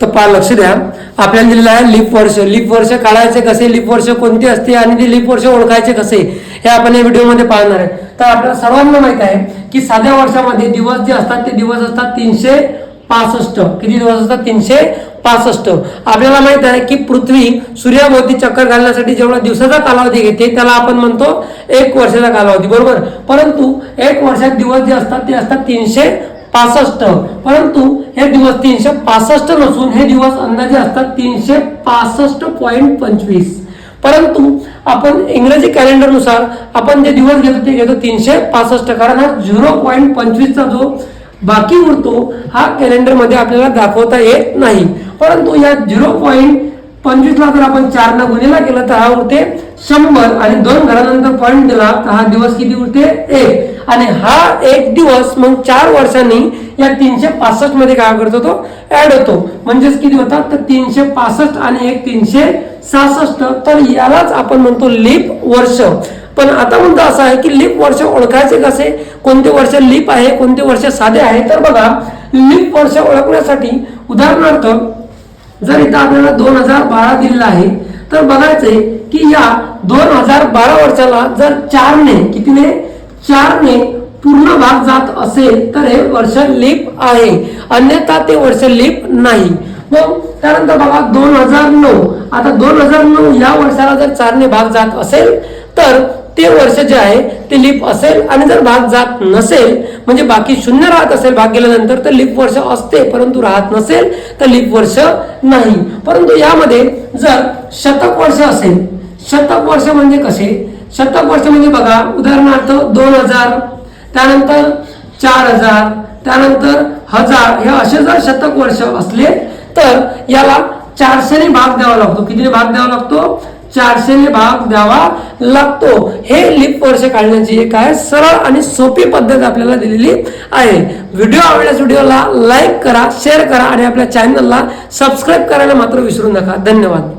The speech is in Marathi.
तर पहा लक्ष द्या. आपल्याला दिलेलं आहे लीप वर्ष. लीप वर्ष काढायचे कसे? लीप वर्ष कोणते असते आणि ते लिप वर्ष ओळखायचे कसे? हे आपण या व्हिडिओमध्ये पाहणार आहे. तर आपल्याला सर्वांना माहीत आहे की साध्या वर्षामध्ये दिवस जे असतात ते दिवस असतात तीनशे पासष्ट. किती दिवस असतात? तीनशे पासष्ट. आपल्याला माहीत आहे की पृथ्वी सूर्याभोवती चक्कर घालण्यासाठी जेवढा दिवसाचा कालावधी घेते त्याला आपण म्हणतो एक वर्षाचा कालावधी. बरोबर? परंतु एक वर्षात दिवस जे असतात ते असतात तीनशे पासष्ट. परंतु हे दिवस तीनशे पासष्ट नसून हे दिवस अंदाजे असतात तीनशे पासष्ट पॉईंट पंचवीस. परंतु आपण इंग्रजी कॅलेंडरनुसार आपण जे दिवस घेतो ते घेतो तीनशे पासष्ट. कारण हा झिरो पॉईंट पंचवीसचा जो बाकी उरतो हा कॅलेंडरमध्ये आपल्याला दाखवता येत नाही. परंतु या झिरो पॉईंट पंचवीसला जर आपण चारनं गुन्हेला केलं तर हा उरते शंभर आणि दोन घरानंतर पॉईंट दिला तर हा दिवस किती उरते? एक. आणि हा एक दिवस मग चार वर्षांनी या तीनशे पासष्टमध्ये काय करतो तो ऍड होतो. म्हणजेच किती होतात? तर तीनशे पासष्ट आणि एक तीनशे सहासष्ट. तर यालाच आपण म्हणतो लीप वर्ष. पण आता मुद्दा असा आहे की लीप वर्ष ओळखायचे कसे? कोणते वर्ष लीप आहे कोणते वर्ष साधे आहे? तर बघा लीप वर्ष ओळखण्यासाठी उदाहरणार्थ जर इथं आपल्याला दोन हजार बारा दिलेला आहे तर बघायचंय की या दोन हजार बारा वर्षाला जर चारने कितीने? चारने पूर्ण भाग जात असेल तर हे वर्ष लीप आहे. अन्यथा ते वर्ष लीप नाही. मग त्यानंतर बघा दोन हजार नऊ. आता दोन हजार नऊ या वर्षाला जर चारने भाग जात असेल तर ते वर्ष जे आहे ते लीप असेल. आणि जर भाग जात नसेल म्हणजे बाकी शून्य राहत असेल भाग गेल्यानंतर तर लीप वर्ष असते. परंतु राहत नसेल तर लीप वर्ष नाही. परंतु यामध्ये जर शतक वर्ष असेल शतक वर्ष म्हणजे कसे? शतक वर्ष म्हणजे बघा उदाहरणार्थ दोन हजार त्यानंतर चार हजार त्यानंतर हजार हे असे जर शतक वर्ष असले तर याला चारशेने भाग द्यावा लागतो. कितीने भाग द्यावा लागतो? चारशेने भाग द्यावा लागतो. हे लिप वर्ष काढण्याची एक आहे सरळ आणि सोपी पद्धत आपल्याला दिलेली आहे. व्हिडिओ आवडल्यास व्हिडिओला लाईक करा शेअर करा आणि आपल्या चॅनलला सबस्क्राईब करायला मात्र विसरू नका. धन्यवाद.